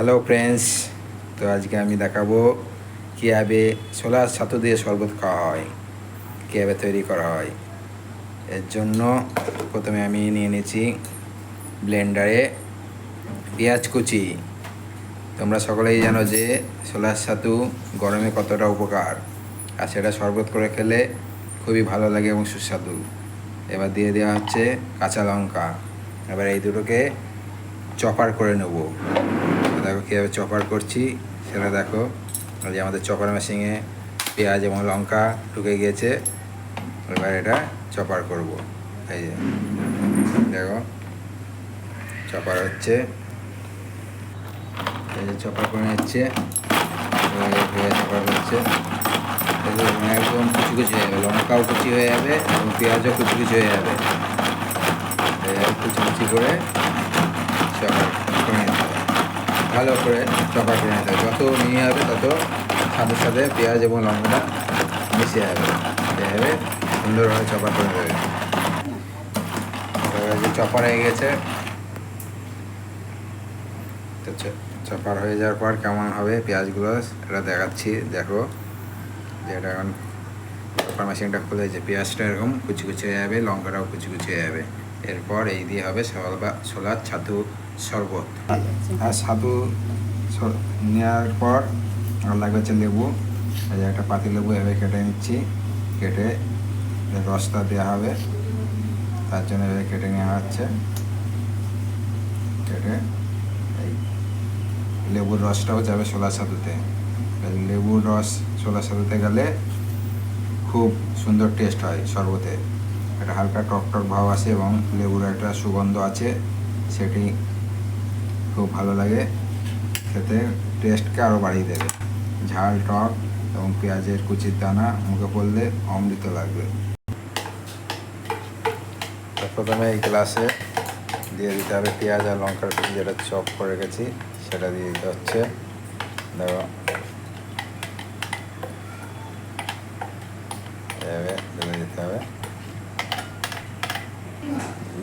Hello friends তো আজকে আমি দেখাবো কীভাবে সোলার ছাতু দিয়ে শরবত খাওয়া হয়, কীভাবে তৈরি করা হয়। এর জন্য প্রথমে আমি নিয়ে নিয়েছি ব্লেন্ডারে পেঁয়াজ কুচি। তোমরা সকলেই জানো যে সোলার ছাতু গরমে কতটা উপকার, আর সেটা শরবত করে খেলে খুবই ভালো লাগে এবং সুস্বাদু। এবার দিয়ে দেওয়া হচ্ছে কাঁচা লঙ্কা। এবার এই দুটোকে চপার করে নেব। কীভাবে চপার করছি, সেটা দেখো। যে আমাদের চপার মেশিনে পেঁয়াজ এবং লঙ্কা ঢুকে গিয়েছে। এবার এটা চপার করব। এই যে, দেখো, চপার হচ্ছে। এই যে চপার করে নিচ্ছে। চপার হচ্ছে। একদম কুচি কুচি হয়ে যাবে। লঙ্কাও কুচি হয়ে যাবে এবং পেঁয়াজও কুচি কুচি হয়ে যাবে। কুচি কুচি করে চপার করে ভালো করে চপার করে নিতে হবে। যত নিয়ে হবে তত সাথে সাথে পেঁয়াজ এবং লঙ্কাটা মিশে যাবে এভাবে সুন্দরভাবে চপার করে দেবে যে চপার হয়ে গেছে চপার হয়ে যাওয়ার পর কেমন হবে পেঁয়াজগুলো এটা দেখাচ্ছি। দেখো, যে এটা এখন চপার মেশিনটা খুলে যে পেঁয়াজটা এরকম কুচি কুচি হয়ে যাবে, লঙ্কাটাও কুচি কুচি হয়ে যাবে। এরপর এই দিয়ে হবে ছোলার ছাতু শরবত। আর ছাতু নেওয়ার পর আর লাগবে হচ্ছে লেবু। এই একটা পাতি লেবু এভাবে কেটে নিচ্ছি। কেটে রসটা দেওয়া হবে। তার জন্য এভাবে কেটে নেওয়া হচ্ছে। কেটে এই লেবুর রসটাও যাবে ছোলা ছাতুতে লেবুর রস ছোলা ছাতুতে গেলে খুব সুন্দর টেস্ট হয় শরবতে। একটা হালকা টক টক ভাব আছে এবং লেবুর একটা সুগন্ধ আছে। সেটি খুব ভালো লাগে। খেতে টেস্টকে আরও বাড়িয়ে দেবে। ঝাল, টক এবং পেঁয়াজের কুচির দানা মুখে পড়লে অমৃত লাগবে। প্রথমে এই গ্লাসে দিয়ে দিতে হবে পেঁয়াজ আর লঙ্কার কুচি যেটা চপ করে রেখেছি, সেটা দিয়ে দিতে হচ্ছে। দেখো দিতে হবে।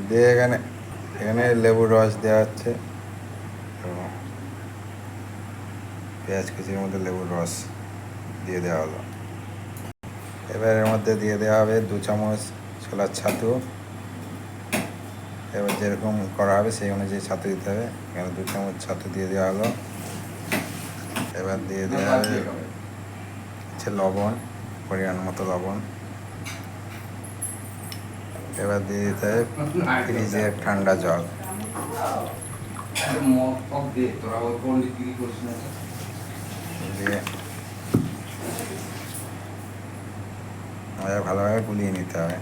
দিয়ে এখানে এখানে লেবুর রস দেওয়া হচ্ছে। এবং পেঁয়াজ কুচির মধ্যে লেবুর রস দিয়ে দেওয়া হলো। এবার এর মধ্যে দিয়ে দেওয়া হবে দু চামচ ছোলার ছাতু। এবার যেরকম করা হবে সেই অনুযায়ী ছাতু দিতে হবে। এখানে দু চামচ ছাতু দিয়ে দেওয়া হলো। এবার দিয়ে দেওয়া হবে হচ্ছে লবণ পরিমাণ মতো লবণ। এবার দিয়ে দিতে হবে ফ্রিজের ঠান্ডা জল। ভালোভাবে গুলিয়ে নিতে হবে।